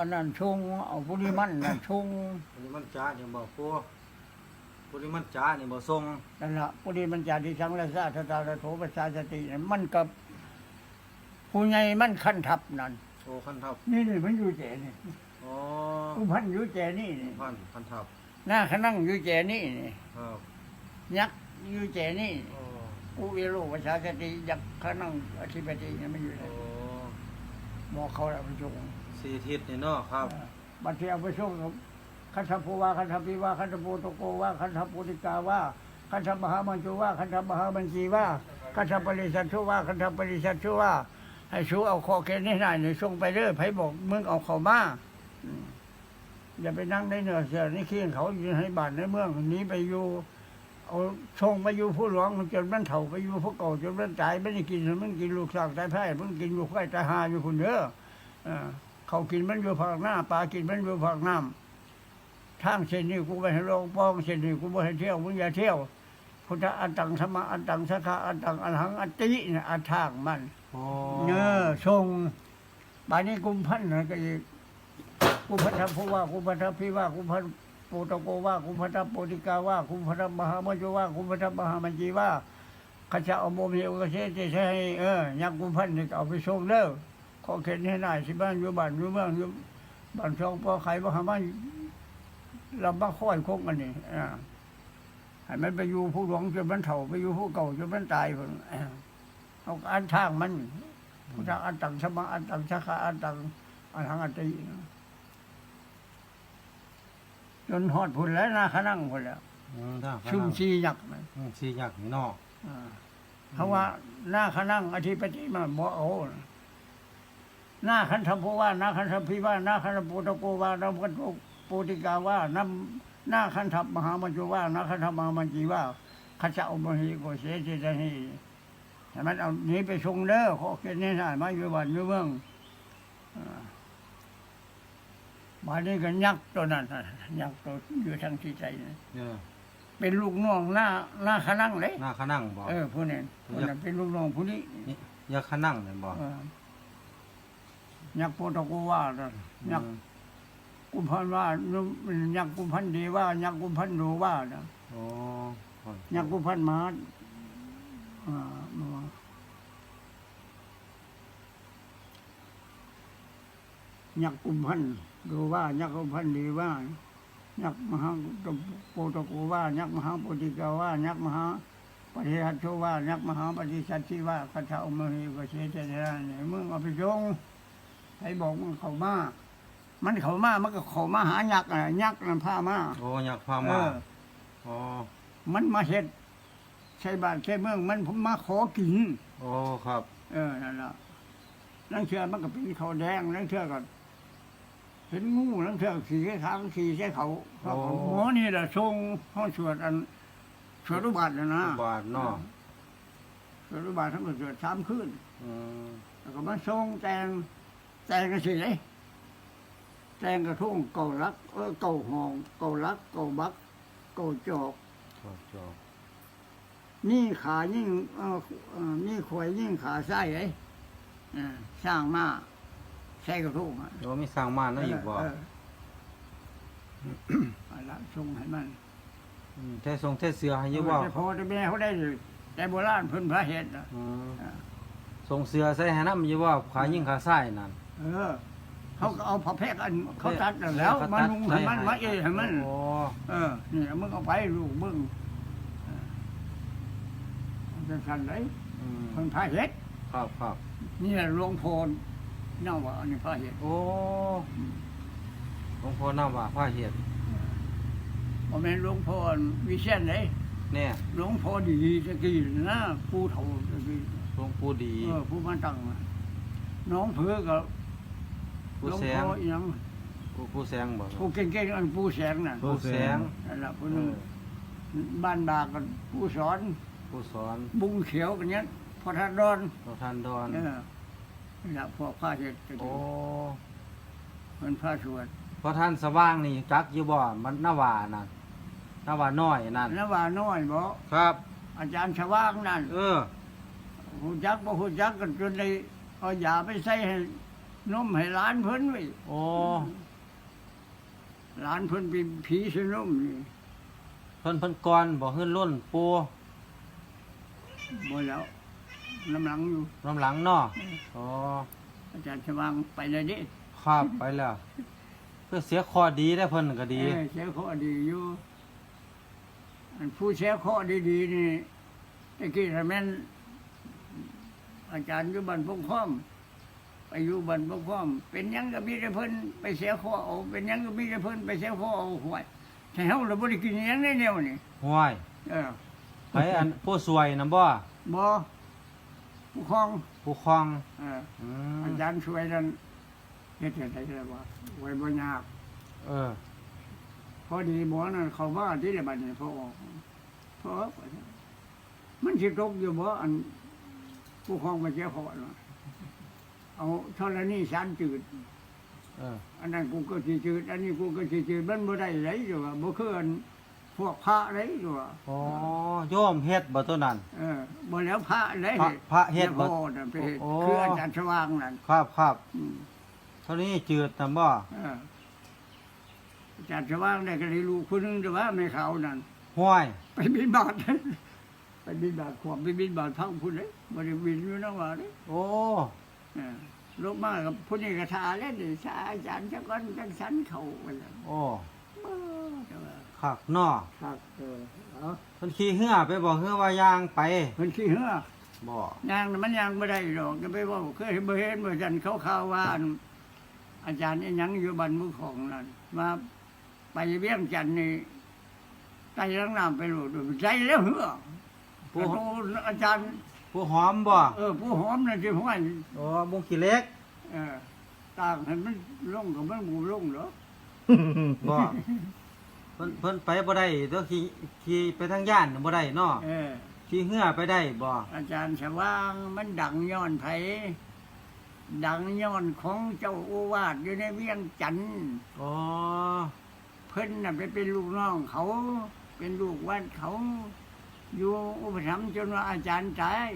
อันนั้นชุงเอาบุริมันนั่นชุงอันนี้มันจ้าเนี่ยบ่ปูปุริมันจ้าเนี่ยบ่ทรงนั่นละบุริมันจาดิสังละซาทตาระโถประชาสตินั่นมันกับผู้ใหญ่มันขันทับนั่นโอ้คันทับนี่นี่มันอยู่แจนี่อ๋อผู้พันอยู่แจนี่นี่พันคันทับหน้าขนั่งอยู่แจนี่นี่ครับยักษ์อยู่แจนี่โอ้ผู้วิโรประชาสติยักษ์ขนั่งอธิปติเนี่ยมันอยู่ไหนโอ้บอกเขาแล้วไปชง สี่ทิศนี่เนาะครับ บัดเทียวไปชงคันธภูว่าคันธปีว่าคันธปูตโกว่าคันธปุติกาว่าคันธมหามัญจุว่าคันธมหาบัญชีว่าคันธปริสัทธุว่าคันธปริสัทธุว่าให้ชูเอาคอเกณฑ์ให้ได้เนี่ยส่งไปเด้อยไผบอกมึงเอาเขามาอย่าไปนั่งในเหนือเสือนี่ขี้เขาอยู่ให้บ้านในเมืองหนี้ไปอยู่เอาชงไปอยู่ผู้หลวงจนมันเฒ่าไปอยู่ผู้เก่าจนมันตายไม่ได้กินมันกินลูกสาวตายไพ่มันกินลูกไข่ตายหาอยู่คนเด้อ เออเขากินมันอยู่ผักหน้าปลากินมันอยู่ผักน้ำทางเส้นนี้กูไปให้ลงป้องเส้นนี้กูไปให้เที่ยวมึงอย่าเที่ยวพุทธอันตังธรรมะอันตังสังฆะอันตังอันหังอันติเนี่ยอันทางมันโอ้เนอทรงบานนี้กุมพันธ์นะก็อีกกุมพันธผู้ว่ากุมพันธพิว่ากุมพันโปตโกว่ากุมพันธโปติกาว่ากุมพันธมหามัจจุว่ากุมพันธมหามัจจีว่าข้าจะเอาโมมีโอกาสเจใช่ให้เออยักกุมพันธ์นี่ก็เอาไปส่งเด้อข อเข็นให้นายสิบ้านอยู่บ้านอยู่เมืองอยู่บ้านช่องปอไข่บ่หามันลำบ้าค่อยคงกันนี่อ่าให้มันไปอยู่ผู้หลวงจนมันเฒ่าไปอยู่ผู้เก่าจนมันตายพุ่นเอาอันทางมันพุทธอันตังสมาอันตังสาขาอันตังอันหังอันติจนหอดพุ่นแล้วนาขนั่งพุ่นแล้วอืมถ้าชุ่มชีหยักมันอืมสี่ยักษ์นี่เนาะอ่าเพราะว่าหน้าขนั่งอธิปติมาบ่เอาห น้าขันธภูว่าหน้าขันธพิว่าหน้าขันธปูตะโกว่าน้ำขันธปูติกาว่าน้ำหน้าขันธมหามัจจุว่าหน้าขันธมหามัจจีว่าข้าเจ้าบ่ฮีโกเสจิตาฮีให้มันเอาหนี้ไปชงเด้อขอเกณฑ์ให้ได้มาอยู่บ้านอยู่เมืองมานี่ก็ยักษ์ตัวนั้นน่ะยักษ์ตัวอยู่ทางที่ใจน่ะเนี่ยเป็นลูกน้องหน้าหน้าขนั่งเลยหน้าขนั่งบ่เออผู้นี้ผู้นั้นเป็นลูกน้องผู้นี้นี่ยักษ์ขนั่งเนี่ยบ่เออ ยักษ์โปตะกูว่าน่ะยักษ์กุมพันว่านุยักษ์กุมพันดีว่า ยักษ์กุมพันดูว่านะโอ้คนยักษ์กุมพันมาอ่ามายักษ์กุมพันดูว่า ยักษ์กุมพันดีว่ายักษ์มหาโปตะกูว่า ยักษ์มหาโปติกาว่า ยักษ์มหาปฏิทัตโชว่ายักษ์มหาปฏิสัตที่ว่าคาถาอมหิกเชเจเจระเนี่ยมึงเอาไปโยง ให้บอกมึงเขามา มันเขามามันก็เขามาหายักษ์อะยักษ์นั่นพามาโอ้ยักษ์พาเอมาอ อ๋อมันมาเห็ดใช่บ้านใช่เมือง มันมาขอกิน โอ้ครับเออนั่นละนั่งเชื่อมันก็เป็นเขาวแดงนั่งเชื่อก็เห็นงูนั่งเชื่อขี่ขางขี่ใช่เขาเพราะเขาหมอนี่แหละทรงห้องสวดอันสวดรุบัตินะนะบาทเนาะสวดรุบัติทั้งหมดสวดสามคืนอืมแล้วก็มาทรงแตง แตงกันสิเลยแตงกระทุ่งเก่ารักเออเก่าหอง เก่ารัก เก่าบัก เก่าจอกชอบชอบนี่ขายิ่งเออเอ่อนี่ขวยยิ่งขาไส้เลยเออสร้างมาใส่กระทุ่งอะโอ้มีสร้างมานั่นอีกบ่เเเอาละทรงให้มันมแต่ทรงแต่เสือให้อยู่บ่แต่พอแต่แม่เขาได้เลยแต่โบราณเพิ่นพระเห็ดน่ะอืมอ่า ทรงเสือใส่ให้นำอยู่บ่ขายิ่งขาซ้ายนั่น เออ เขาก็เอาผ้าแพรกอันเขาตัดนั่นแล้วมานุ่งให้มันมาเอยให้มันโอ้เออนี่มึงเอาไปลูกมึงเออมันเป็นสันเลยอืมคนพาเห็ดครับครับนี่หลวงโพนเน่าว่าอันนี้พาเห็ดโอ้หลวงพ่อน้ำว่าพระเฮ็ดบ่แม่นหลวงพ่อวิเชียนเลยเนี่ยหลวงพ่อดีๆตะกี้นะผู้เฒ่าตะกี้ หลวงปู่ดี เออผู้มาตั้งน่ะน้องเผือกับ หปู่ลวงแสพ่งออีหยังปู่ปู่แสงบ่ผู้เก่งๆอันผู้แสงน่ะปู่แสงนั่นล่ะผู้เอนึงอบ้านบากกันผู้สอนปู่สอนบุงเขียวกันเนี้ยพอทัดดอนเราท่านดอนเออนี่ล่ะพวกพาเห็ดตะโอ้กี้เพิ่นพาสวดพอท่านสว่างนี่จักอยู่บ่มันนาวานั่นนาวาน้อยนั่นแล้วว่าน้อยบ่ครับ อาจารย์ชว่างนั่น เออ หูจักบ่หูจักกันจนได้เอายาไปใส่ให้ นมให้หลานเพิ่นไว้โอ้หลานเพิ่นเป็นผีสนมนี่เพิ่นเพิ่นก่อนบ่เฮือนรุ่นปูบ่แล้วน้ำหลังอยู่ลำหลังเนาะโอ้อาจารย์สว่างไปเลยเด้ครับไปแล้วเพื่อเสียคอดีได้เพิ่นก็ดีเออเสียข้อดีอยู่ อันผู้เสียข้อดีๆนี่ตะกี้ถ้าแม่นอาจารย์อยู่บ้านพงพ้อม ไปอยู่บ้านพงพ้อม เป็นหยังก็มีแต่เพิ่นไปเสียข้อเอาเป็นหยังก็มีแต่เพิ่นไปเสียข้อเอาห่วยแต่เฮาเราบ่ได้กินหยังในแนวนี่ห้วยเออไปอันผู้สวยนำบ่บ่ผู้ครองผู้ครองเอออืมอาจารย์ช่วยนั่นเฮ็ดจังได๋ล่ะว่าไว้บ่ยากเออพอดีหมอนั่นเขาว่าที่ได้บัดนี้พอออกพอออกไปแล้วมันสิตกอยู่บ่อันผู้ครองมาเสียขอเนาะ เอาธรณีสารจืด เอออันนั้นกูก็สิจืด อันนี้กูก็สิจืดมันบ่ได้ไรอยู่ว่าบ่คืออันพวกพระไรอยู่ว่าโอ้โยมเฮ็ดบ่ตัวนั้น เออบ่แล้วพระไรพระพระเฮ็ดบ่บ่นั่นไปเฮ็ดโอ้ คืออาจารย์สว่างนั่นครับครับอืมเท่านี้จืดนำบ่เอออาจารย์สว่างได้ก็ได้ลูกคนหนึงแต่ว่าไม่เขานั่น ห้วยไปบินบาตไปบินบาตขวบไปบินบาตพังพุ่นเลยบริบินอยู่นะว่าเลยโอ้เออ ลงมากับพุ่นนี่กระทาแล้วดิชาอาจารย์จักวันจังสันเขาไปแล้วโอ้บ้าแต่ว่าคักเนาะครับเออเอาเพิ่นขี่เหือไปบ่เหือว่ายางไปเพิ่นขี้เหือบ่ยางน่ะมันยางไม่ได้หรอกจะไปเว่าเคยบ่เห็นเมื่อจันเขาข่าวว่าอันอาจารย์นี่ยังอยู่บ้านมือของนั่นมาไปเบี้ยงจันทน์นี่ไต่ลังน้ำไปโหลดใจแล้วเหือผู้ผู้อาจารย์ ผู้หอมบ่เออผู้หอมนั่นสิห้วยโอ้มุงขี้เล็กเออต่างให้มันลงกับมันบูลงเหรอบ่เพิ่นเพิ่นไปบ่ได้ตัวขี่ขี่ไปทางย่านน่ะบ่ได้เนาะเออ ขี่เหือไปได้บ่อาจารย์สว่างมันดังย้อนไผดังย้อนของเจ้าโอวาทอยู่ในเวียงจันทน์อ๋อเพิ่นน่ะไปเป็นลูกน้องเขา เป็นลูกวัดเขา อยู่อุปถัมภ์จนว่าอาจารย์ตาย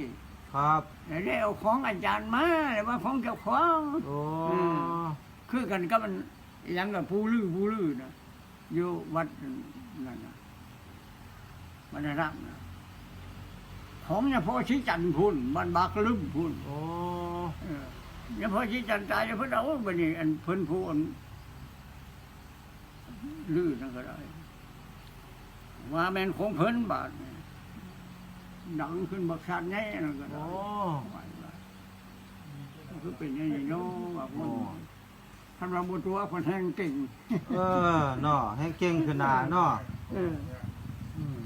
ครับ แล้วได้เอาของอาจารย์มาแต่ว่าของเจ้าของโอ้อืมคือกันก็มันอิหยังกับผู้ลือผู้ลือนะอยู่วัดนั่นนะมันรักนะของเนี่ยพ่อชี้จันทร์พุ่นมันบากลืมพุ่นโอ้เออเนี่ยพ่อชี้จันทร์ตายแล้วเพิ่นเอาไปนี่อันเพิ่นผู้อันลือนั่นก็ได้ว่าแม่นของเพิ่นบาดนี่ ดังขึ้นบักชันแน่นั่นก็ได้โอ้ว่าว่าคือเป็นอย่างนี้เนาะว่าคนท่านว่าบุตัวคนแห้งเก่งเออเนาะให้เก่งขึ้นหน้าเนาะเอออืม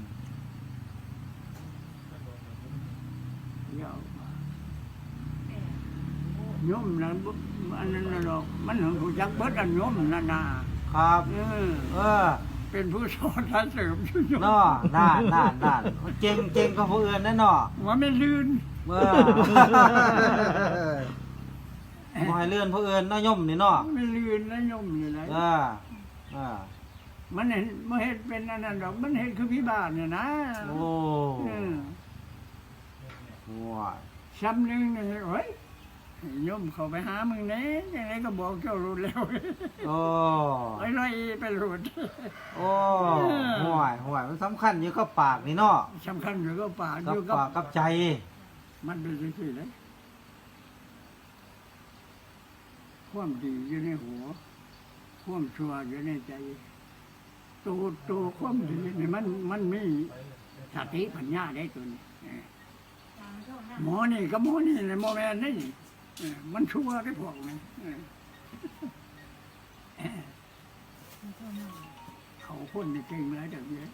เดี๋ยวโยมนั่นบ่อันนั้นน่ะดอกมันถึงผู้จักเบิดอันโยมนั่นน่ะครับ เออ เออ เป็นผู้สอนท่านเสริมชุโยมเนาะน่านน่านน่านเก่งเก่งกว่าผู้อื่นแน่เนาะว่าไม่ลื่นเออบ่ให้เลื่อนผู้อื่นเนาะย่อมนี่เนาะไม่ลื่นนะโยมอยู่ไหนเออเออมันเห็นมันเห็นเป็นอันนั้นดอกมันเห็นคือพิบาลเนี่ยนะโอ้เออว้ายซ้ำหนึงนี่เฮ้ย โยมเขาไปหามึงแน่ยังไงก็บอกเจ้ารู้แล้วโอ้ไอ้ไรไปหลุดโอ้ห่วยห่วยมันสำคัญอยู่กับปากนี่เนาะสำคัญอยู่ก็ปากอกับยู่กับปากกับใจ มันเป็นสิ่งเลยความดีอยู่ในหัวความชั่วอยู่ในใจตัวตัวความดีนี่มันมันมีสติปัญญาได้ตัวนี้เออหมอนี่กับหมอนี่เลยหมอแม่นนี่เออ มันชั่วได้พวกนี้เออเขาคนนี่เก่งหลายแต่เยอะ